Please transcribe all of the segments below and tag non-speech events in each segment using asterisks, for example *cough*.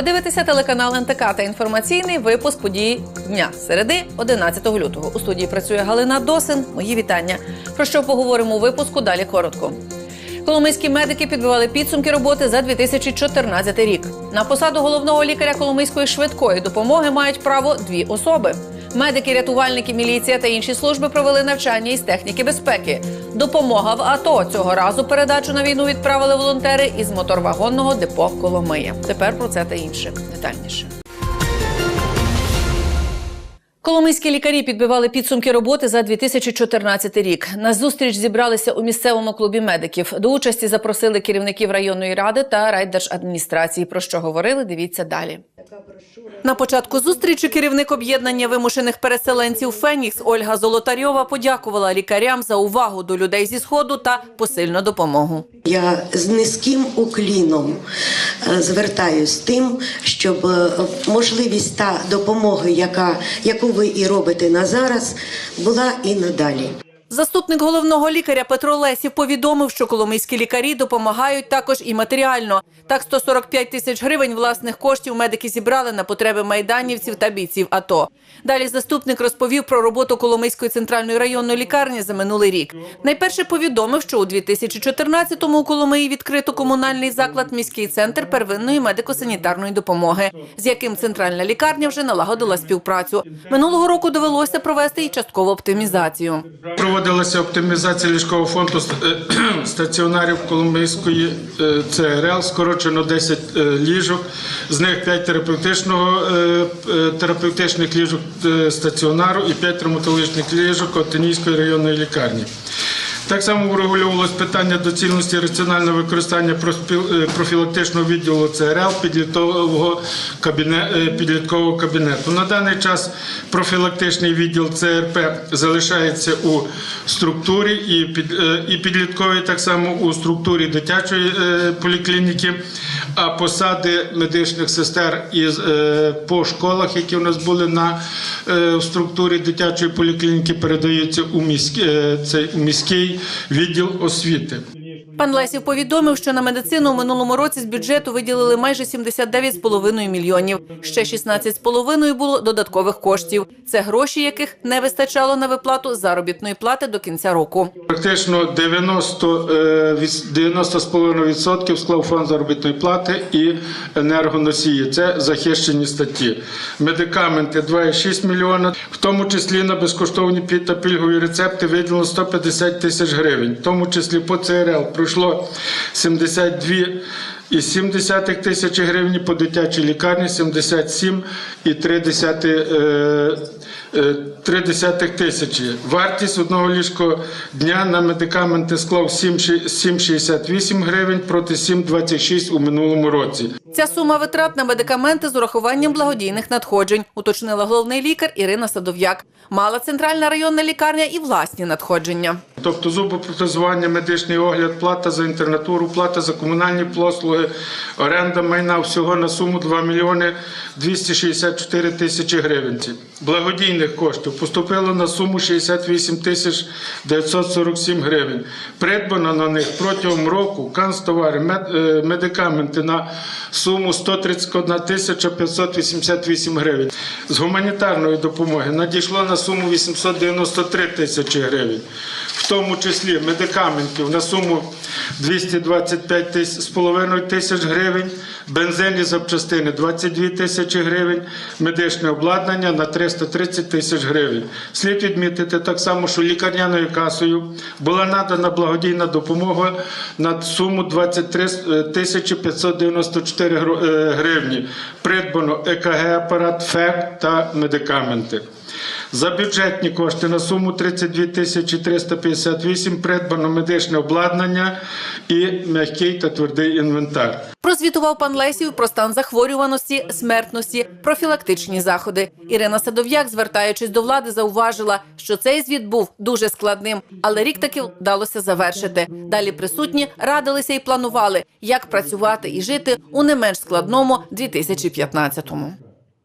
Ви дивитеся телеканал НТК та інформаційний випуск подій дня середи 11 лютого. У студії працює Галина Досин. Мої вітання. Про що поговоримо у випуску? Далі коротко. Коломийські медики підбивали підсумки роботи за 2014 рік. На посаду головного лікаря Коломийської швидкої допомоги мають право дві особи. Медики, рятувальники, міліція та інші служби провели навчання із техніки безпеки. Допомога в АТО цього разу передачу на війну відправили волонтери із моторвагонного депо Коломия. Тепер про це та інше детальніше. Коломийські лікарі підбивали підсумки роботи за 2014 рік. На зустріч зібралися у місцевому клубі медиків. До участі запросили керівників районної ради та райдержадміністрації. Про що говорили? Дивіться далі. На початку зустрічі керівник об'єднання вимушених переселенців Фенікс Ольга Золотарьова подякувала лікарям за увагу до людей зі сходу та посильну допомогу. Я з низьким укліном е, звертаюсь з тим, щоб е, можливість та допомоги, яка, яку ви і робите на зараз, була і надалі. Заступник головного лікаря Петро Лесів повідомив, що коломийські лікарі допомагають також і матеріально. Так, 145 тисяч гривень власних коштів медики зібрали на потреби майданівців та бійців АТО. Далі заступник розповів про роботу Коломийської центральної районної лікарні за минулий рік. Найперше повідомив, що у 2014-му у Коломиї відкрито комунальний заклад міський центр первинної медико-санітарної допомоги, з яким центральна лікарня вже налагодила співпрацю. Минулого року довелося провести і часткову оптимізацію. Проводилася оптимізація ліжкового фонду е, стаціонарів Коломийської е, ЦРЛ, скорочено 10 е, ліжок, з них 5 терапевтичного, терапевтичних ліжок стаціонару і 5 травматологічних ліжок Отинійської районної лікарні. Так само врегульовувалось питання доцільності раціонального використання е, профілактичного відділу ЦРЛ підліткового кабінету, підліткового кабінету. На даний час профілактичний відділ ЦРП залишається у структурі і, під, е, і підлітковий так само у структурі дитячої е, поліклініки, а посади медичних сестер із, е, по школах, які у нас були на е, в структурі дитячої поліклініки, передаються у міський, е, цей, у міський відділ освіти. Пан Лесів повідомив, що на медицину у минулому році з бюджету виділили майже 79,5 мільйонів. Ще 16,5 було додаткових коштів. Це гроші, яких не вистачало на виплату заробітної плати до кінця року. Практично 90, е, віс- 90,5% склав фонд заробітної плати і енергоносії. Це захищені статті. Медикаменти 2,6 мільйона, в тому числі на безкоштовні та пільгові рецепти виділено 150 тисяч гривень. В тому числі по ЦРЛ пройшло 72 і 70 тисячі гривень по дитячій лікарні 77 і 3 десяти, е, 3 десятих тисячі. Вартість одного ліжко дня на медикаменти склав 7 ші- 7,68 гривень проти 7,26 у минулому році. Ця сума витрат на медикаменти з урахуванням благодійних надходжень, уточнила головний лікар Ірина Садов'як. Мала центральна районна лікарня і власні надходження. Тобто зубопротезування, медичний огляд, плата за інтернатуру, плата за комунальні послуги, оренда майна всього на суму 2 мільйони 264 тисячі гривень. Благодійних коштів поступило на суму 68 тисяч 947 гривень. Придбано на них протягом року канцтовари, е, медикаменти на суму 131 тисяча 588 гривень. З гуманітарної допомоги надійшло на суму 893 тисячі гривень в тому числі медикаментів на суму 225 тисяч з половиною тисяч гривень, бензин і запчастини 22 тисячі гривень, медичне обладнання на 330 тисяч гривень. Слід відмітити так само, що лікарняною касою була надана благодійна допомога на суму 23 тисячі 594 е, гривні. Придбано ЕКГ-апарат, ФЕК та медикаменти. За бюджетні кошти на суму 32 тисячі 358 придбано медичне обладнання і м'який та твердий інвентар. Прозвітував пан Лесів про стан захворюваності, смертності, профілактичні заходи. Ірина Садов'як, звертаючись до влади, зауважила, що цей звіт був дуже складним, але рік таки вдалося завершити. Далі присутні радилися і планували, як працювати і жити у не менш складному 2015-му.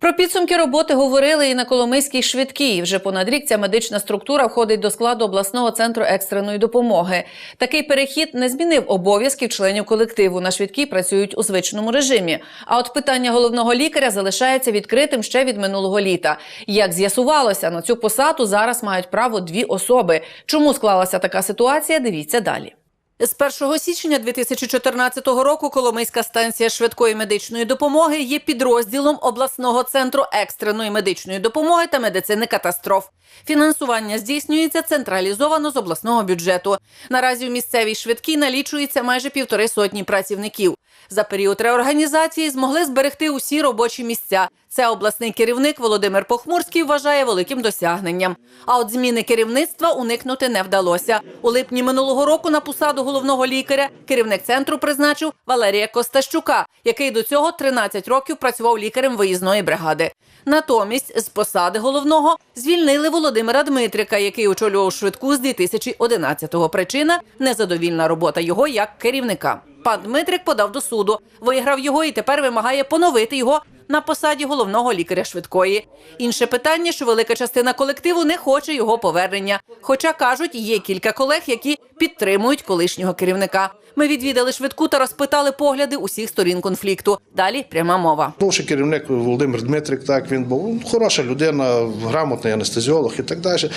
Про підсумки роботи говорили і на Коломийській швидкій. Вже понад рік ця медична структура входить до складу обласного центру екстреної допомоги. Такий перехід не змінив обов'язків членів колективу. На швидкій працюють у звичному режимі. А от питання головного лікаря залишається відкритим ще від минулого літа. Як з'ясувалося, на цю посаду зараз мають право дві особи. Чому склалася така ситуація? Дивіться далі. З 1 січня 2014 року Коломийська станція швидкої медичної допомоги є підрозділом обласного центру екстреної медичної допомоги та медицини катастроф. Фінансування здійснюється централізовано з обласного бюджету. Наразі у місцевій швидкій налічується майже півтори сотні працівників. За період реорганізації змогли зберегти усі робочі місця. Це обласний керівник Володимир Похмурський вважає великим досягненням. А от зміни керівництва уникнути не вдалося. У липні минулого року на посаду головного лікаря керівник центру призначив Валерія Костащука, який до цього 13 років працював лікарем виїзної бригади. Натомість з посади головного звільнили Володимира Дмитрика, який очолював швидку з 2011-го. Причина незадовільна робота його як керівника. Пан Дмитрик подав до суду, виграв його і тепер вимагає поновити його на посаді головного лікаря швидкої. Інше питання, що велика частина колективу не хоче його повернення. Хоча кажуть, є кілька колег, які підтримують колишнього керівника. Ми відвідали швидку та розпитали погляди усіх сторін конфлікту. Далі пряма мова. Бувший керівник Володимир Дмитрик, так він був хороша людина, грамотний анестезіолог і так далі.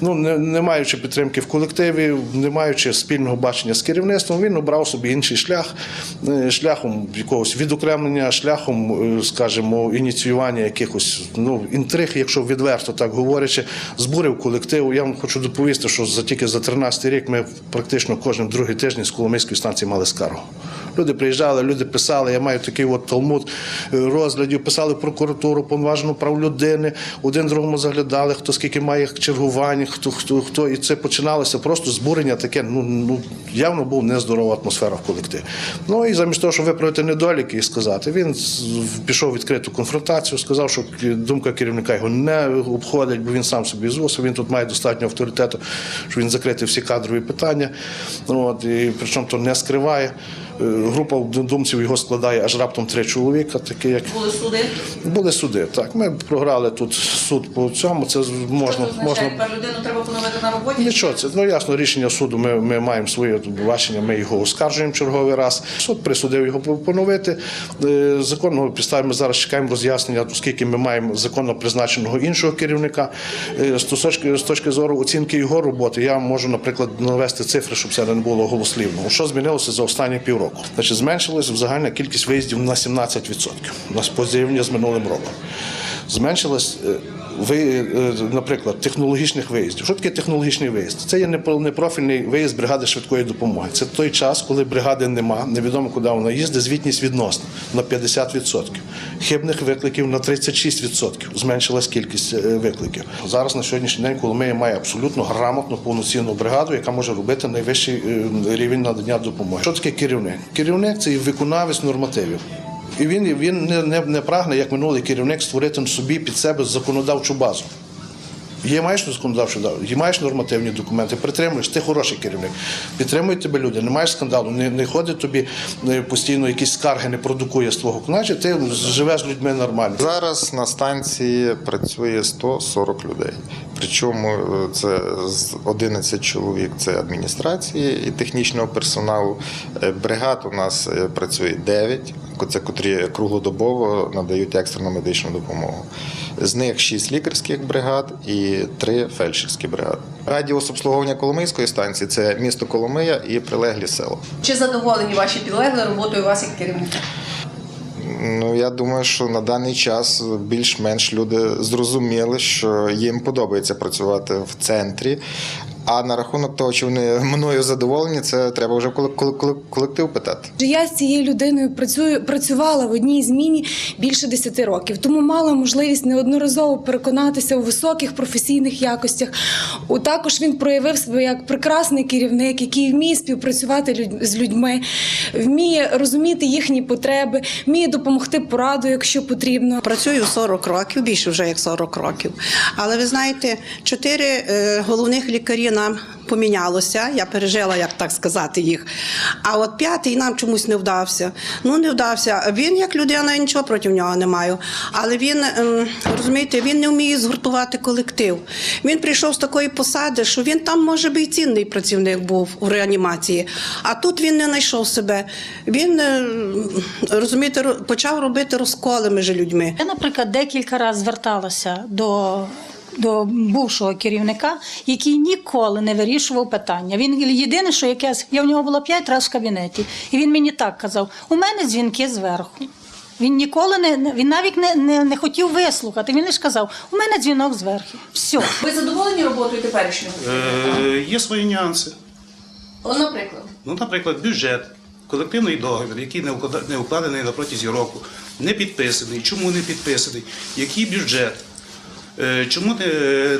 Ну, не, не маючи підтримки в колективі, не маючи спільного бачення з керівництвом, він обрав собі інший шлях, е, шляхом якогось відокремлення, шляхом, е, скажімо, ініціювання якихось ну, інтриг, якщо відверто так говорячи, збурив колектив. Я вам хочу доповісти, що за тільки за 13 рік ми практично кожен другий тиждень з Коломийської станції мали скаргу. Люди приїжджали, люди писали. Я маю такий от талмуд е, розглядів, писали прокуратуру, повноважену прав людини. Один другому заглядали, хто скільки має чергувань, хто хто хто. І це починалося просто збурення таке. Ну ну явно був нездорова атмосфера в колективі. Ну і замість того, щоб виправити недоліки і сказати, він пішов в відкриту конфронтацію, сказав, що думка керівника його не обходить, бо він сам собі звозив. Він тут має достатньо авторитету, що він закрити всі кадрові питання. От і причому то не скриває. Е, Група думців його складає аж раптом три чоловіка, такі як Були суди. були суди. Так, ми програли тут суд по цьому. Це можна можна. людину треба поновити на роботі. Нічого, це ну ясно, рішення суду. Ми, ми маємо своє бачення, ми його оскаржуємо черговий раз. Суд присудив його поновити. Е, Законного підстави ми зараз чекаємо роз'яснення, оскільки ми маємо законно призначеного іншого керівника. Е, З точки, з точки зору оцінки його роботи, я можу, наприклад, навести цифри, щоб це не було голослівно. Що змінилося за останні півроку? Значить, зменшилася загальна кількість виїздів на 17%. У нас порівняно з минулим роком. Зменшилась е, ви, е, наприклад, технологічних виїздів. Що таке технологічний виїзд? Це є непро- непрофільний виїзд бригади швидкої допомоги. Це той час, коли бригади нема, невідомо куди вона їздить, звітність відносна на 50%. Хибних викликів на 36%. Зменшилась кількість е, викликів. Зараз на сьогоднішній день Коломия має абсолютно грамотну повноцінну бригаду, яка може робити найвищий е, рівень надання допомоги. Що таке керівник? Керівник це і виконавець нормативів. І він, він не, не, не прагне, як минулий керівник, створити собі під себе законодавчу базу. Є маєш законодавчу є маєш нормативні документи, притримуєш, ти хороший керівник. Підтримують тебе люди, не маєш скандалу, не, не ходить тобі е, постійно якісь скарги, не продукує з твого. Значить, ти живеш з людьми нормально. Зараз на станції працює 140 людей. Причому е, це з 11 чоловік це адміністрації і технічного персоналу. Е, Бригад у нас працює 9, це котрі круглодобово надають екстрену медичну допомогу. З них 6 лікарських бригад і 3 фельдшерські бригади. Радіус обслуговування Коломийської станції це місто Коломия і прилеглі села. Чи задоволені ваші підлегли роботою вас як керівника? Ну я думаю, що на даний час більш-менш люди зрозуміли, що їм подобається працювати в центрі. А на рахунок того, чи вони мною задоволені, це треба вже коле- коле- коле- колектив питати. Я з цією людиною працюю, працювала в одній зміні більше 10 років, тому мала можливість неодноразово переконатися у високих професійних якостях. У також він проявив себе як прекрасний керівник, який вміє співпрацювати з людьми, вміє розуміти їхні потреби, вміє допомогти порадою, якщо потрібно. Працюю 40 років, більше вже як 40 років. Але ви знаєте, чотири е, головних лікарі нам помінялося. Я пережила, як так сказати, їх. А от п'ятий нам чомусь не вдався. Ну, не вдався. Він, як людина, я нічого проти нього не маю. Але він, ем, розумієте, він не вміє згуртувати колектив. Він прийшов з такої посади, що він там, може би, і цінний працівник був у реанімації. А тут він не знайшов себе. Він, е, розумієте, почав робити розколи між людьми. Я, наприклад, декілька разів зверталася до, до бувшого керівника, який ніколи не вирішував питання. Він єдине, що якесь, я в нього була п'ять разів в кабінеті, і він мені так казав: у мене дзвінки зверху. Він ніколи не він навіть не, не, не хотів вислухати. Він лише казав: у мене дзвінок зверху. Все. Ви задоволені роботою теперішнього? Е, Є свої нюанси. О, наприклад. Ну, наприклад, бюджет, колективний договір, який не укладений на протязі року, не підписаний. Чому не підписаний? Який бюджет? Е, Чому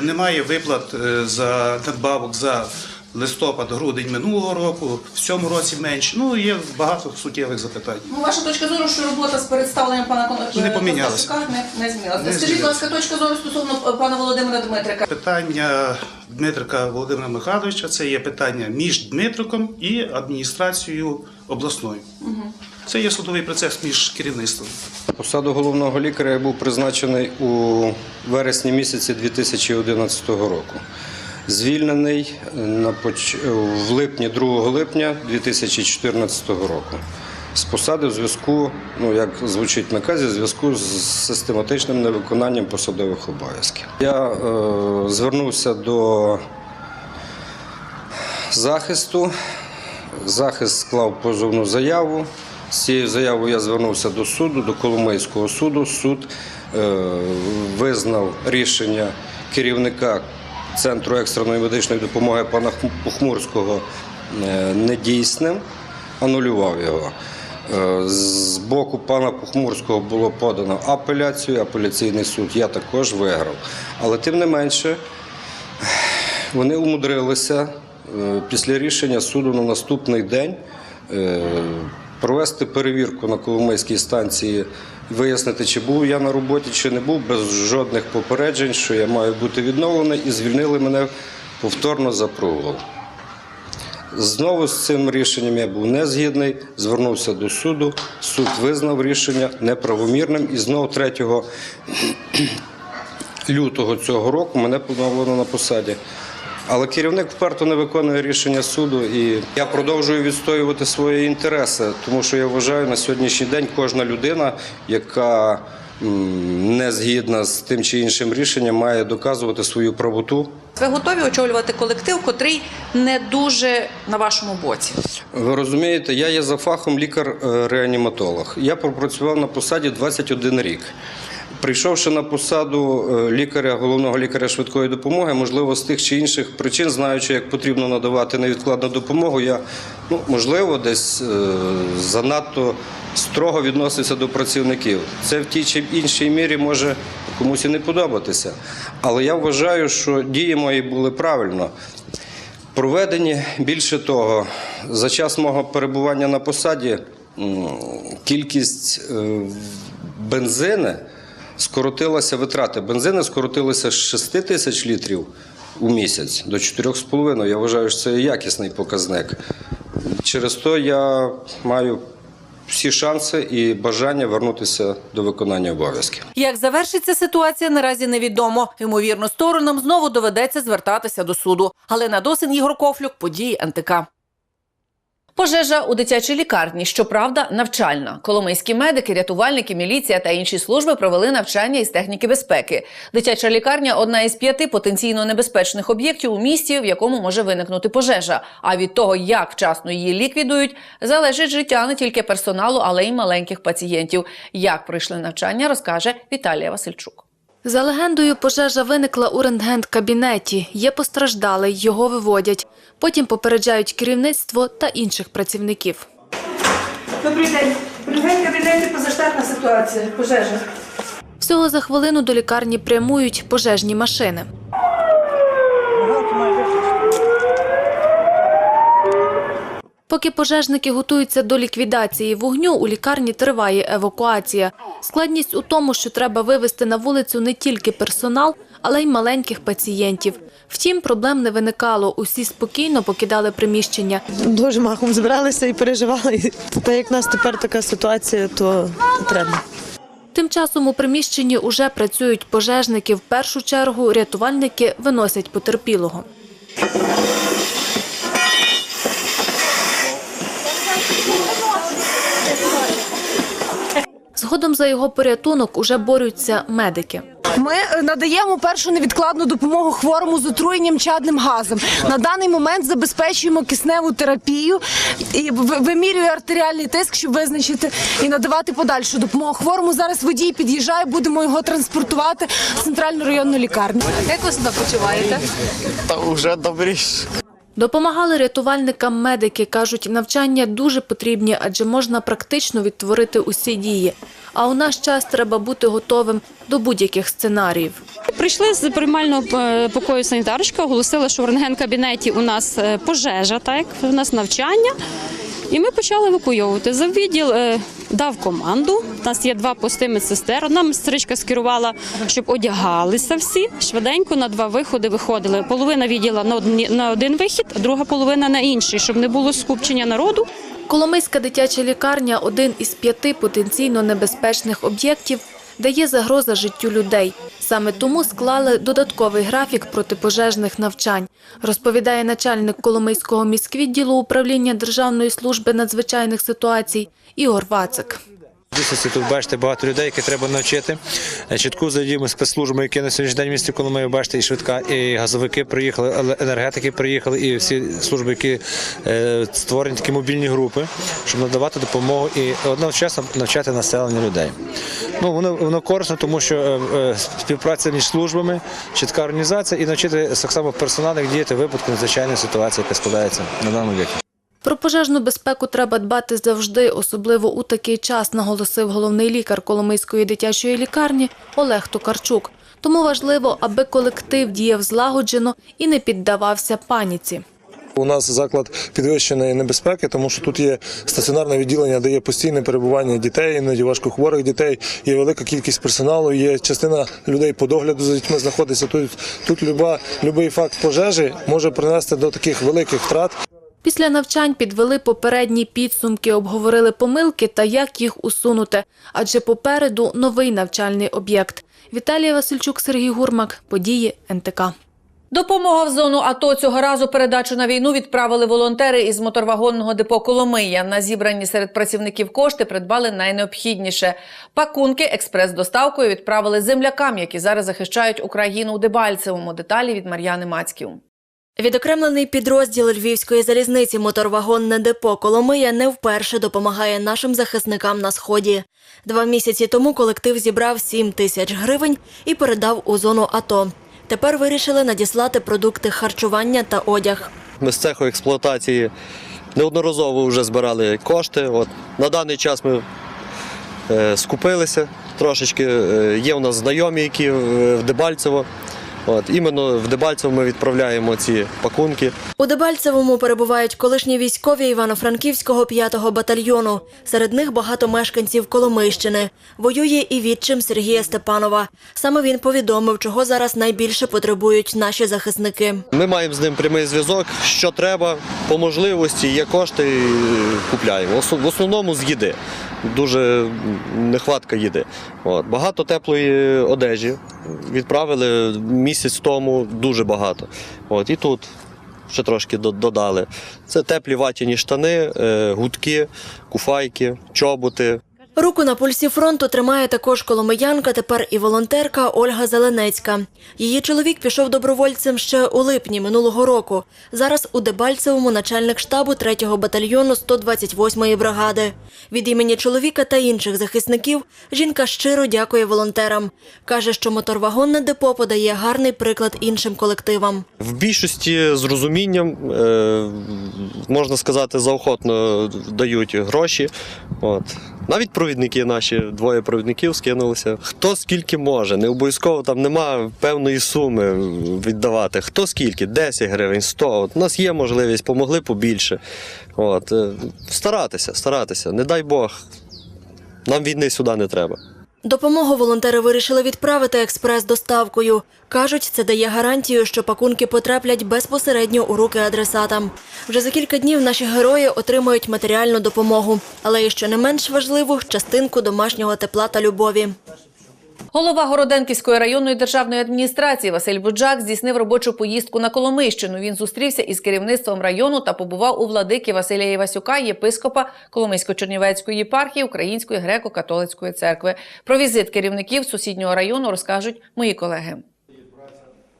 немає виплат е, за надбавок за листопад, грудень минулого року, в цьому році менше? Ну, є багато суттєвих запитань. Ну, ваша точка зору, що робота з представленням пана Кон- Не помінялася. Не, не змінилася. Не Скажіть, будь ласка, точка зору стосовно е, пана Володимира Дмитрика. Питання Дмитрика Володимира Михайловича це є питання між Дмитриком і адміністрацією обласною. Це є судовий процес між керівництвом. Посаду головного лікаря я був призначений у вересні місяці 2011 року. Звільнений на в липні, 2 липня 2014 року. З посади в зв'язку, ну як звучить наказі, в зв'язку з систематичним невиконанням посадових обов'язків. Я е, звернувся до захисту. Захист склав позовну заяву. З цією заявою я звернувся до суду, до Коломийського суду. Суд е, визнав рішення керівника Центру екстреної медичної допомоги пана Хм- Похмурського е, недійсним, анулював його. Е, З боку пана Похмурського було подано апеляцію, апеляційний суд я також виграв. Але тим не менше, вони умудрилися е, після рішення суду на наступний день провести перевірку на Коломийській станції, вияснити, чи був я на роботі, чи не був, без жодних попереджень, що я маю бути відновлений, і звільнили мене повторно за прогул. Знову з цим рішенням я був не згідний, звернувся до суду. Суд визнав рішення неправомірним і знову 3 *clears throat* лютого цього року мене поновлено на посаді. Але керівник вперто не виконує рішення суду, і я продовжую відстоювати свої інтереси, тому що я вважаю на сьогоднішній день кожна людина, яка не згідна з тим чи іншим рішенням, має доказувати свою правоту. Ви готові очолювати колектив, котрий не дуже на вашому боці? Ви розумієте, я є за фахом лікар-реаніматолог. Я пропрацював на посаді 21 рік. Прийшовши на посаду е, лікаря, головного лікаря швидкої допомоги, можливо, з тих чи інших причин, знаючи, як потрібно надавати невідкладну допомогу, я ну можливо десь е, занадто строго відносився до працівників. Це в тій чи іншій мірі може комусь і не подобатися. Але я вважаю, що дії мої були правильно. Проведені більше того, за час мого перебування на посаді кількість е, бензини скоротилася, витрати бензину скоротилися з 6 тисяч літрів у місяць до 4,5. Я вважаю, що це якісний показник. Через то я маю всі шанси і бажання вернутися до виконання обов'язків. Як завершиться ситуація, наразі невідомо. Ймовірно, сторонам знову доведеться звертатися до суду. Але на досин Ігор Кофлюк, події НТК. Пожежа у дитячій лікарні, щоправда, навчальна. Коломийські медики, рятувальники, міліція та інші служби провели навчання із техніки безпеки. Дитяча лікарня одна із п'яти потенційно небезпечних об'єктів у місті, в якому може виникнути пожежа. А від того, як вчасно її ліквідують, залежить життя не тільки персоналу, але й маленьких пацієнтів. Як пройшли навчання, розкаже Віталія Васильчук. За легендою, пожежа виникла у рентген-кабінеті. Є постраждалий, його виводять. Потім попереджають керівництво та інших працівників. Добрий день. Полюгень кабінеті позаштатна ситуація. Пожежа. Всього за хвилину до лікарні прямують пожежні машини. Поки пожежники готуються до ліквідації вогню, у лікарні триває евакуація. Складність у тому, що треба вивезти на вулицю не тільки персонал, але й маленьких пацієнтів. Втім, проблем не виникало. Усі спокійно покидали приміщення. Дуже махом збиралися і переживали. І Та як в нас тепер така ситуація, то треба. Тим часом у приміщенні уже працюють пожежники. В першу чергу рятувальники виносять потерпілого. Згодом за його порятунок уже борються медики. Ми е, надаємо першу невідкладну допомогу хворому з отруєнням чадним газом. На даний момент забезпечуємо кисневу терапію і ви- вимірює артеріальний тиск, щоб визначити і надавати подальшу допомогу. Хворому зараз водій під'їжджає, будемо його транспортувати в центральну районну лікарню. Як ви себе почуваєте? Та вже добріше. Допомагали рятувальникам медики. Кажуть, навчання дуже потрібні, адже можна практично відтворити усі дії. А у наш час треба бути готовим до будь-яких сценаріїв. Прийшли з приймального е, покою санітарочка, оголосила, що в рентген-кабінеті у нас е, пожежа, так у нас навчання. І ми почали евакуйовувати. За відділ е, дав команду. У нас є два пости медсестер. Одна медсестричка скерувала, щоб одягалися всі. Швиденько на два виходи виходили. Половина відділа на один вихід, а друга половина на інший, щоб не було скупчення народу. Коломийська дитяча лікарня один із п'яти потенційно небезпечних об'єктів, де є загроза життю людей. Саме тому склали додатковий графік протипожежних навчань, розповідає начальник Коломийського міськвідділу управління Державної служби надзвичайних ситуацій Ігор Вацик. Дійсності тут бачите багато людей, які треба навчити. Чітку взаємодію службами, які на сьогоднішній день в місті Коломиї, бачите, і швидка, і газовики приїхали, енергетики приїхали, і всі служби, які е, створені такі мобільні групи, щоб надавати допомогу і одночасно навчати населення людей. Ну воно воно корисно, тому що е, е, співпраця між службами, чітка організація і навчити так само персонал, як діяти в випадку надзвичайної ситуації, яка складається на даному об'єкті. Про пожежну безпеку треба дбати завжди, особливо у такий час, наголосив головний лікар Коломийської дитячої лікарні Олег Токарчук. Тому важливо, аби колектив діяв злагоджено і не піддавався паніці. У нас заклад підвищеної небезпеки, тому що тут є стаціонарне відділення, де є постійне перебування дітей, іноді важкохворих дітей, є велика кількість персоналу, є частина людей по догляду за дітьми знаходиться. Тут, тут люба, любий факт пожежі може принести до таких великих втрат. Після навчань підвели попередні підсумки, обговорили помилки та як їх усунути, адже попереду новий навчальний об'єкт. Віталія Васильчук, Сергій Гурмак, події НТК. Допомога в зону АТО цього разу передачу на війну відправили волонтери із моторвагонного депо Коломия. На зібрані серед працівників кошти придбали найнеобхідніше. Пакунки експрес-доставкою відправили землякам, які зараз захищають Україну у Дебальцевому. Деталі від Мар'яни Мацьків. Відокремлений підрозділ Львівської залізниці моторвагонне депо Коломия не вперше допомагає нашим захисникам на сході. Два місяці тому колектив зібрав 7 тисяч гривень і передав у зону АТО. Тепер вирішили надіслати продукти харчування та одяг. Ми з цеху експлуатації неодноразово вже збирали кошти. От, на даний час ми е, скупилися трошечки. Е, є у нас знайомі, які е, в Дебальцево. От, іменно в Дебальцево ми відправляємо ці пакунки. У Дебальцевому перебувають колишні військові Івано-Франківського 5-го батальйону. Серед них багато мешканців Коломийщини. Воює і відчим Сергія Степанова. Саме він повідомив, чого зараз найбільше потребують наші захисники. Ми маємо з ним прямий зв'язок. Що треба, по можливості, є кошти, купляємо. В основному з їди. Дуже нехватка їди. От. Багато теплої одежі. Відправили місяць тому дуже багато. От. І тут ще трошки додали. Це теплі ватяні штани, е, гудки, куфайки, чоботи. Руку на пульсі фронту тримає також коломиянка, тепер і волонтерка Ольга Зеленецька. Її чоловік пішов добровольцем ще у липні минулого року. Зараз у Дебальцевому начальник штабу 3-го батальйону 128-ї бригади. Від імені чоловіка та інших захисників жінка щиро дякує волонтерам. Каже, що моторвагонне депо подає гарний приклад іншим колективам. В більшості з розумінням, е, можна сказати, заохотно дають гроші. От. Навіть провідники наші, двоє провідників скинулися. Хто скільки може, не обов'язково там нема певної суми віддавати. Хто скільки? 10 гривень, 100. От у нас є можливість, помогли побільше. От. е, Старатися, старатися. Не дай Бог. Нам війни сюди не треба. Допомогу волонтери вирішили відправити експрес-доставкою. Кажуть, це дає гарантію, що пакунки потраплять безпосередньо у руки адресатам. Вже за кілька днів наші герої отримають матеріальну допомогу, але і що не менш важливу частинку домашнього тепла та любові. Голова Городенківської районної державної адміністрації Василь Буджак здійснив робочу поїздку на Коломийщину. Він зустрівся із керівництвом району та побував у владики Василя Івасюка, єпископа Коломийсько-Чернівецької єпархії Української греко-католицької церкви. Про візит керівників сусіднього району розкажуть мої колеги.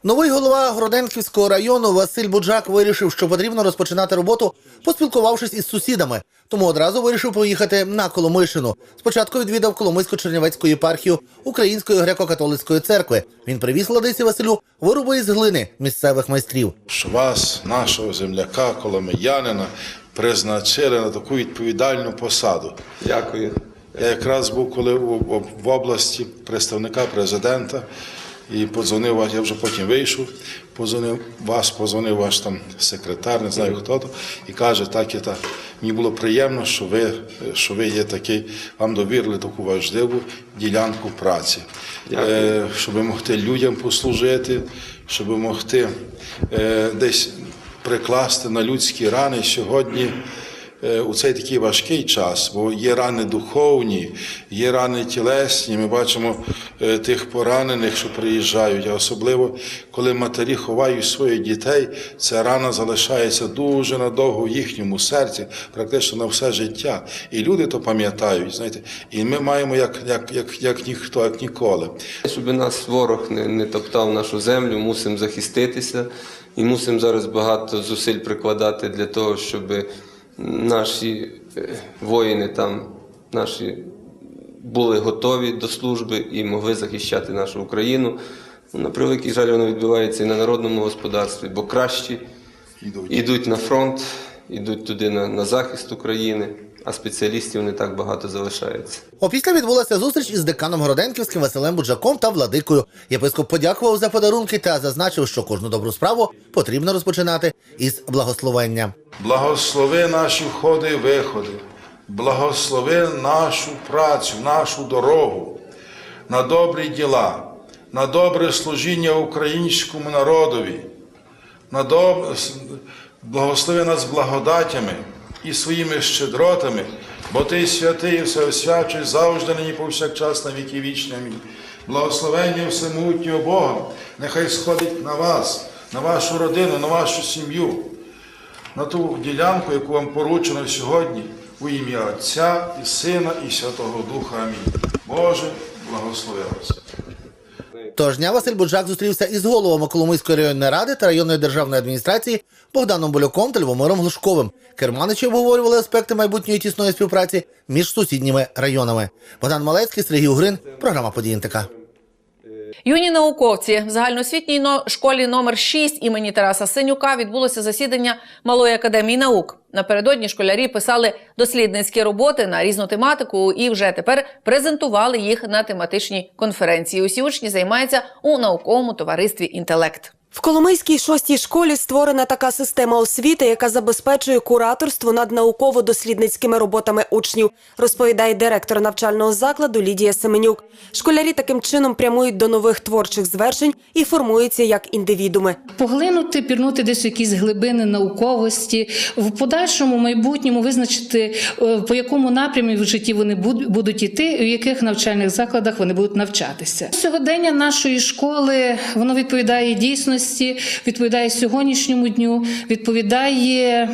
Новий голова Гроденківського району Василь Буджак вирішив, що потрібно розпочинати роботу, поспілкувавшись із сусідами. Тому одразу вирішив поїхати на Коломийщину. Спочатку відвідав Коломийсько-Чернівецьку єпархію Української греко-католицької церкви. Він привіз владиці Василю вироби із глини місцевих майстрів. що вас, нашого земляка, коломиянина, призначили на таку відповідальну посаду. Дякую. Я якраз був коли в області представника президента і подзвонив вас, я вже потім вийшов, подзвонив вас, подзвонив ваш там секретар, не знаю хто то, і каже, так і так. Мені було приємно, що ви, що ви є такий, вам довірили таку важливу ділянку праці, е, щоб могти людям послужити, щоб могти е, десь прикласти на людські рани сьогодні. Е, У цей такий важкий час, бо є рани духовні, є рани тілесні. Ми бачимо е, тих поранених, що приїжджають, а особливо коли матері ховають своїх дітей, ця рана залишається дуже надовго в їхньому серці, практично на все життя. І люди то пам'ятають, знаєте, і ми маємо як, як, як, як ніхто, як ніколи. Щоб нас ворог не, не топтав нашу землю, мусимо захиститися і мусимо зараз багато зусиль прикладати для того, щоб наші е, воїни там, наші були готові до служби і могли захищати нашу Україну. На превеликий жаль, воно відбувається і на народному господарстві, бо кращі йдуть на фронт, йдуть туди на, на захист України, а спеціалістів не так багато залишається. Опісля відбулася зустріч із деканом Городенківським Василем Буджаком та владикою. Єпископ подякував за подарунки та зазначив, що кожну добру справу потрібно розпочинати із благословення. Благослови наші входи і виходи, благослови нашу працю, нашу дорогу на добрі діла, на добре служіння українському народові, на доб... благослови нас благодатями і своїми щедротами, бо ти святий і всеосвячий завжди нині повсякчас на віки вічні. Амінь. Благословення всемогутнього Бога, нехай сходить на вас, на вашу родину, на вашу сім'ю на ту ділянку, яку вам поручено сьогодні, у ім'я Отця і Сина і Святого Духа. Амінь. Боже, благослови вас. Тож дня Василь Буджак зустрівся із головами Коломийської районної ради та районної державної адміністрації Богданом Болюком та Львомиром Глушковим. Керманичі обговорювали аспекти майбутньої тісної співпраці між сусідніми районами. Богдан Малецький, Сергій Угрин, програма «Події НТК». Юні науковці в загальноосвітній школі номер 6 імені Тараса Синюка відбулося засідання Малої академії наук. Напередодні школярі писали дослідницькі роботи на різну тематику і вже тепер презентували їх на тематичній конференції. Усі учні займаються у науковому товаристві інтелект. В Коломийській шостій школі створена така система освіти, яка забезпечує кураторство над науково-дослідницькими роботами учнів, розповідає директор навчального закладу Лідія Семенюк. Школярі таким чином прямують до нових творчих звершень і формуються як індивідуми. поглинути, пірнути десь якісь глибини науковості, в подальшому майбутньому визначити, е, по якому напрямі в житті вони буд- будуть іти, в яких навчальних закладах вони будуть навчатися. Сьогодення нашої школи воно відповідає дійсності, відповідає сьогоднішньому дню, відповідає.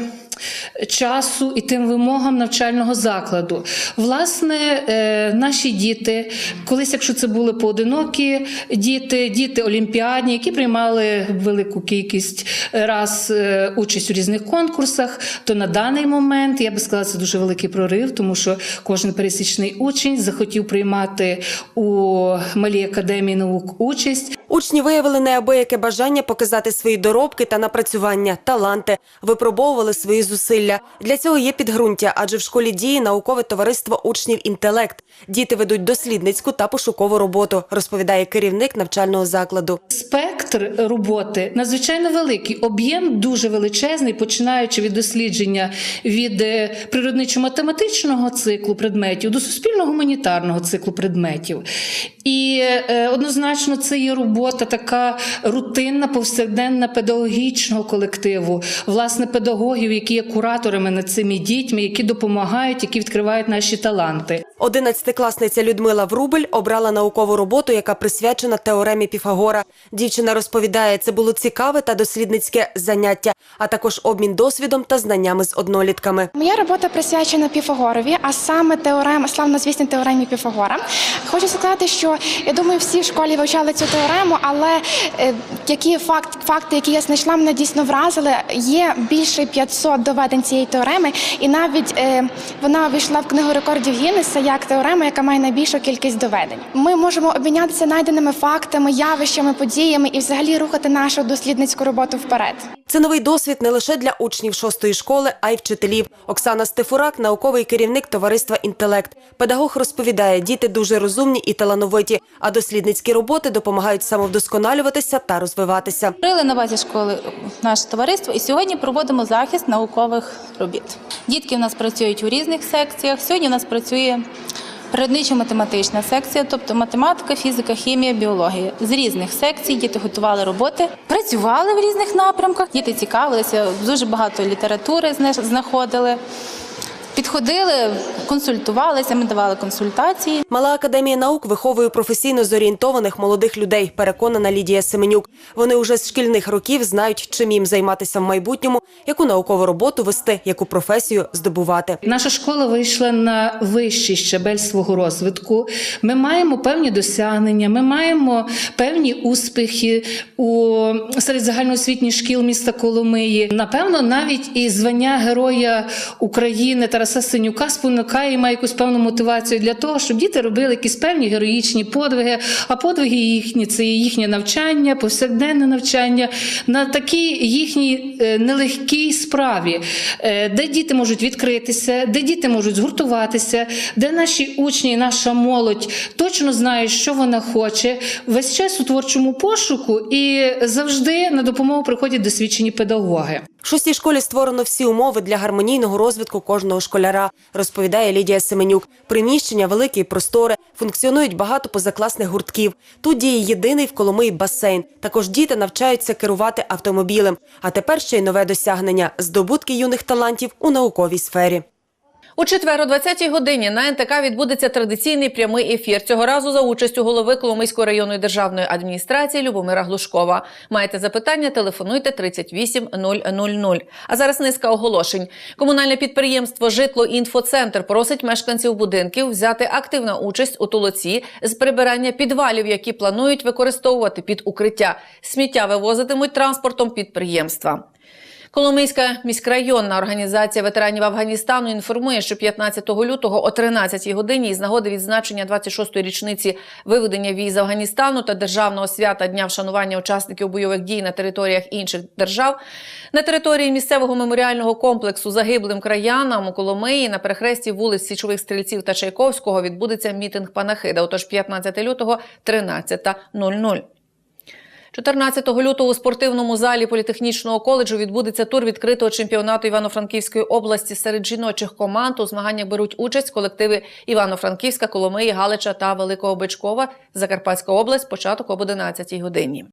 Часу і тим вимогам навчального закладу. Власне, е, наші діти, колись, якщо це були поодинокі діти, діти олімпіадні, які приймали велику кількість раз е, участь у різних конкурсах, то на даний момент я би сказала, це дуже великий прорив, тому що кожен пересічний учень захотів приймати у малій академії наук участь. Учні виявили неабияке бажання показати свої доробки та напрацювання, таланти, випробовували свої зусилля. Для цього є підґрунтя, адже в школі діє наукове товариство учнів інтелект. Діти ведуть дослідницьку та пошукову роботу, розповідає керівник навчального закладу. Спектр роботи надзвичайно великий, об'єм дуже величезний, починаючи від дослідження від е, природничо-математичного циклу предметів до суспільно-гуманітарного циклу предметів. І е, однозначно це є робота така рутинна, повсякденна педагогічного колективу, власне, педагогів, які є кураторами над цими дітьми, які допомагають, які відкривають наші таланти. Одинадцятикласниця Людмила Врубель обрала наукову роботу, яка присвячена теоремі Піфагора. Дівчина розповідає, це було цікаве та дослідницьке заняття, а також обмін досвідом та знаннями з однолітками. Моя робота присвячена Піфагорові, а саме теорема, славнозвісній теоремі Піфагора. Хочу сказати, що я думаю, всі в школі вивчали цю теорему, але е, які факт, факти, які я знайшла, мене дійсно вразили. Є більше 500 доведень цієї теореми, і навіть е, вона війшла в книгу рекордів Гіннеса як теорема, яка має найбільшу кількість доведень. Ми можемо обмінятися найденими фактами, явищами, подіями і взагалі рухати нашу дослідницьку роботу вперед. Це новий досвід не лише для учнів шостої школи, а й вчителів. Оксана Стефурак, науковий керівник товариства Інтелект. Педагог розповідає, діти дуже розумні і талановиті, а дослідницькі роботи допомагають самовдосконалюватися та розвиватися. Створили на базі школи наше товариство і сьогодні проводимо захист наукових робіт. Дітки в нас працюють у різних секціях. Сьогодні в нас працює природничо-математична секція, тобто математика, фізика, хімія, біологія. З різних секцій діти готували роботи, працювали в різних напрямках. Діти цікавилися, дуже багато літератури зна- знаходили. Підходили, консультувалися, ми давали консультації. Мала академія наук виховує професійно зорієнтованих молодих людей, переконана Лідія Семенюк. Вони уже з шкільних років знають, чим їм займатися в майбутньому, яку наукову роботу вести, яку професію здобувати. Наша школа вийшла на вищий щабель свого розвитку. Ми маємо певні досягнення, ми маємо певні успіхи у серед загальноосвітніх шкіл міста Коломиї. Напевно, навіть і звання Героя України Тараса Синюка спонукає і має якусь певну мотивацію для того, щоб діти робили якісь певні героїчні подвиги. А подвиги їхні це їхнє навчання, повсякденне навчання на такій їхній е, нелегкій справі, е, де діти можуть відкритися, де діти можуть згуртуватися, де наші учні, наша молодь точно знають, що вона хоче. Весь час у творчому пошуку і завжди на допомогу приходять досвідчені педагоги. В шостій школі створено всі умови для гармонійного розвитку кожного школяра, розповідає Лідія Семенюк. Приміщення великі і просторе, функціонують багато позакласних гуртків. Тут діє єдиний в Коломиї басейн. Також діти навчаються керувати автомобілем. А тепер ще й нове досягнення здобутки юних талантів у науковій сфері. У четвер о 20-й годині на НТК відбудеться традиційний прямий ефір. Цього разу за участю голови Коломийської районної державної адміністрації Любомира Глушкова. Маєте запитання? Телефонуйте 38 000. А зараз низка оголошень. Комунальне підприємство Житло інфоцентр просить мешканців будинків взяти активну участь у толоці з прибирання підвалів, які планують використовувати під укриття. Сміття вивозитимуть транспортом підприємства. Коломийська міськрайонна організація ветеранів Афганістану інформує, що 15 лютого о 13 годині із нагоди відзначення 26-ї річниці виведення військ з Афганістану та державного свята Дня вшанування учасників бойових дій на територіях інших держав на території місцевого меморіального комплексу загиблим краянам у Коломиї на перехресті вулиць Січових стрільців та Чайковського відбудеться мітинг панахида. Отож 15 лютого 13.00. 14 лютого у спортивному залі політехнічного коледжу відбудеться тур відкритого чемпіонату Івано-Франківської області серед жіночих команд. У змаганнях беруть участь колективи Івано-Франківська, Коломиї, Галича та Великого Бичкова. Закарпатська область. Початок об 11 годині.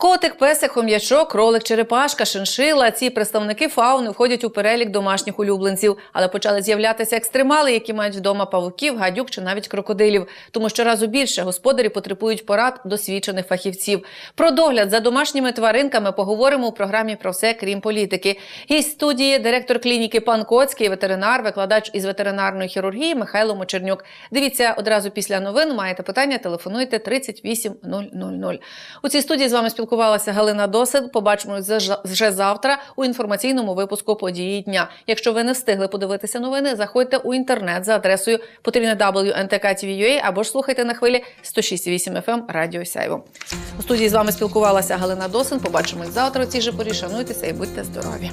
Котик, песик, хом'ячок, кролик, черепашка, шиншила. Ці представники фауни входять у перелік домашніх улюбленців, але почали з'являтися екстремали, які мають вдома павуків, гадюк чи навіть крокодилів. Тому щоразу більше господарі потребують порад досвідчених фахівців. Про догляд за домашніми тваринками поговоримо у програмі про все, крім політики. Гість студії, директор клініки Пан Коцький, ветеринар, викладач із ветеринарної хірургії Михайло Мочернюк. Дивіться одразу після новин. Маєте питання? Телефонуйте 38 000. У цій студії з вами спілкується спілкувалася Галина Досин. Побачимось вже- завтра у інформаційному випуску події дня. Якщо ви не встигли подивитися новини, заходьте у інтернет за адресою потрібне WNTK.TV.ua або ж слухайте на хвилі 106,8 FM Радіо Сяйво. У студії з вами спілкувалася Галина Досин. Побачимось завтра у цій же порі. Шануйтеся і будьте здорові.